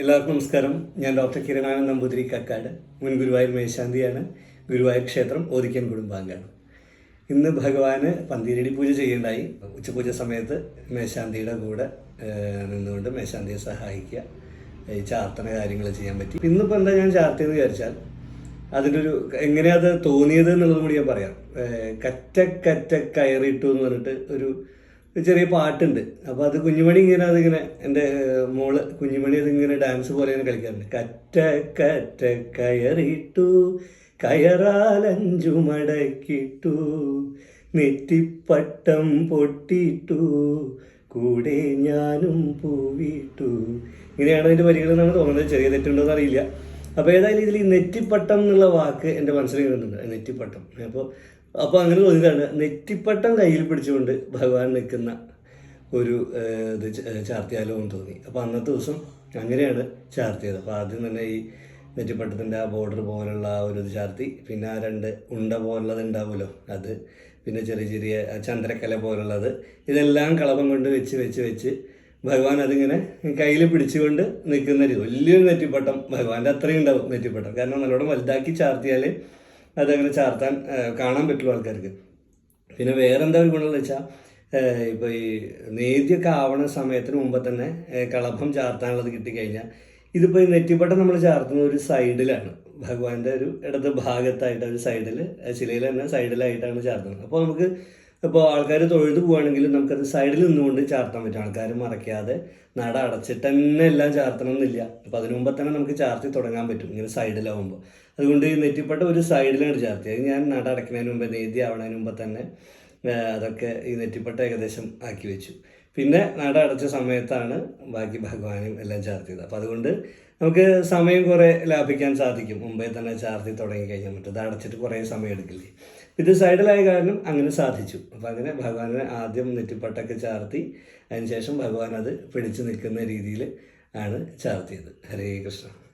എല്ലാവർക്കും നമസ്കാരം. ഞാൻ ഡോക്ടർ കിരണാനന്ദ നമ്പൂതിരി കക്കാട്. മുൻ ഗുരുവായൂർ മേശാന്തിയാണ്. ഗുരുവായൂർ ക്ഷേത്രം ഓദിക്കൻ കുടുംബാംഗമാണ്. ഇന്ന് ഭഗവാന് പന്തീരടി പൂജ ചെയ്യേണ്ടായി. ഉച്ചപൂജ സമയത്ത് മേശാന്തിയുടെ കൂടെ നിന്നുകൊണ്ട് മേശാന്തിയെ സഹായിക്കുക. ഈ ചാർത്തണ കാര്യങ്ങൾ ചെയ്യാൻ പറ്റി. ഇന്നിപ്പോൾ എന്താ ഞാൻ ചാർത്തിയെന്ന് വിചാരിച്ചാൽ അതിന്റെ ഒരു എങ്ങനെയാ അത് തോന്നിയത് എന്നുള്ളതും കൂടി ഞാൻ പറയാം. കറ്റ കറ്റ കയറിട്ടു എന്ന് പറഞ്ഞിട്ട് ഒരു ചെറിയ പാട്ടുണ്ട്. അപ്പോൾ അത് കുഞ്ഞുമണി ഇങ്ങനെ അതിങ്ങനെ എന്റെ മോൾ കുഞ്ഞുമണി അതിങ്ങനെ ഡാൻസ് പോലെ ഇങ്ങനെ കളിക്കാറുണ്ട്. കറ്റ കറ്റ കയറിട്ടു കയറാലഞ്ചു മടക്കിട്ടു നെറ്റിപ്പട്ടം പൊട്ടിട്ടു കൂടെ ഞാനും പൂവിട്ടു. ഇങ്ങനെയാണ് അതിന്റെ വരികൾ എന്നാണ് തോന്നുന്നത്. ചെറിയ തെറ്റുണ്ടോ എന്ന് അറിയില്ല. അപ്പോൾ ഏതായാലും ഇതിൽ ഈ നെറ്റിപ്പട്ടം എന്നുള്ള വാക്ക് എന്റെ മനസ്സിൽ വരുന്നുണ്ട് നെറ്റിപ്പട്ടം. അപ്പോൾ അപ്പോൾ അങ്ങനെ തോന്നിയതാണ്. നെറ്റിപ്പട്ടം കയ്യിൽ പിടിച്ചുകൊണ്ട് ഭഗവാൻ നിൽക്കുന്ന ഒരു ഇത് ചാർത്തിയാലോ എന്ന് തോന്നി. അപ്പോൾ അന്നത്തെ ദിവസം അങ്ങനെയാണ് ചാർത്തിയത്. അപ്പോൾ ആദ്യം തന്നെ ഈ നെറ്റിപ്പട്ടത്തിന്റെ ആ ബോർഡർ പോലുള്ള ആ ഒരു ഇത് ചാർത്തി. പിന്നെ ആ രണ്ട് ഉണ്ട പോലുള്ളത് ഉണ്ടാവുമല്ലോ. അത് പിന്നെ ചെറിയ ചെറിയ ചന്ദ്രക്കല പോലുള്ളത്. ഇതെല്ലാം കളപം കൊണ്ട് വെച്ച് വെച്ച് വെച്ച് ഭഗവാൻ അതിങ്ങനെ കയ്യിൽ പിടിച്ചുകൊണ്ട് നിൽക്കുന്ന രീതി. വലിയൊരു നെറ്റിപ്പട്ടം. ഭഗവാന്റെ അത്രയും ഉണ്ടാവും നെറ്റിപ്പട്ടം. കാരണം നല്ലോണം വലുതാക്കി ചാർത്തിയാൽ അതങ്ങനെ ചാർത്താൻ കാണാൻ പറ്റുള്ളൂ ആൾക്കാർക്ക്. പിന്നെ വേറെ എന്താ ഒരു ഗുണമെന്ന് വെച്ചാൽ ഇപ്പോൾ ഈ നേദ്യമൊക്കെ ആവണ സമയത്തിന് മുമ്പ് തന്നെ കളഭം ചാർത്താനുള്ളത് കിട്ടിക്കഴിഞ്ഞാൽ ഇതിപ്പോൾ ഈ നെറ്റിപ്പട്ടം നമ്മൾ ചാർത്തുന്ന ഒരു സൈഡിലാണ്. ഭഗവാന്റെ ഒരു ഇടത് ഭാഗത്തായിട്ട് ഒരു സൈഡിൽ ശിലയിൽ തന്നെ സൈഡിലായിട്ടാണ് ചാർത്തുന്നത്. അപ്പോൾ നമുക്ക് ഇപ്പോൾ ആൾക്കാർ തൊഴുതു പോവുകയാണെങ്കിൽ നമുക്കത് സൈഡിൽ നിന്നുകൊണ്ട് ചാർത്താൻ പറ്റും. ആൾക്കാർ മറയ്ക്കാതെ നട അടച്ചിട്ട് തന്നെ എല്ലാം ചാർത്തണം എന്നില്ല അപ്പോൾ അതിനു മുമ്പ് തന്നെ നമുക്ക് ചാർത്തി തുടങ്ങാൻ പറ്റും ഇങ്ങനെ സൈഡിലാവുമ്പോൾ അതുകൊണ്ട് നെറ്റിപ്പെട്ട ഒരു സൈഡിലാണ് ചാർത്തി. അത് ഞാൻ നട അടയ്ക്കുന്നതിന് മുമ്പ് നേദ്യം ആവണതിന് മുമ്പ് തന്നെ അതൊക്കെ ഈ നെറ്റിപ്പട്ട ഏകദേശം ആക്കി വെച്ചു. പിന്നെ നട അടച്ച സമയത്താണ് ബാക്കി ഭഗവാനും എല്ലാം ചാർത്തിയത്. അപ്പോൾ അതുകൊണ്ട് നമുക്ക് സമയം കുറേ ലാഭിക്കാൻ സാധിക്കും. മുമ്പേ തന്നെ ചാർത്തി തുടങ്ങി കഴിഞ്ഞാൽ മറ്റത് അടച്ചിട്ട് കുറേ സമയം എടുക്കില്ലേ. ഇത് സൈഡിലായ കാരണം അങ്ങനെ സാധിച്ചു. അപ്പോൾ അങ്ങനെ ഭഗവാനെ ആദ്യം നെറ്റിപ്പട്ടൊക്കെ ചാർത്തി അതിനുശേഷം ഭഗവാൻ അത് പിടിച്ചു നിൽക്കുന്ന രീതിയിൽ ആണ് ചാർത്തിയത്. ഹരേ കൃഷ്ണ.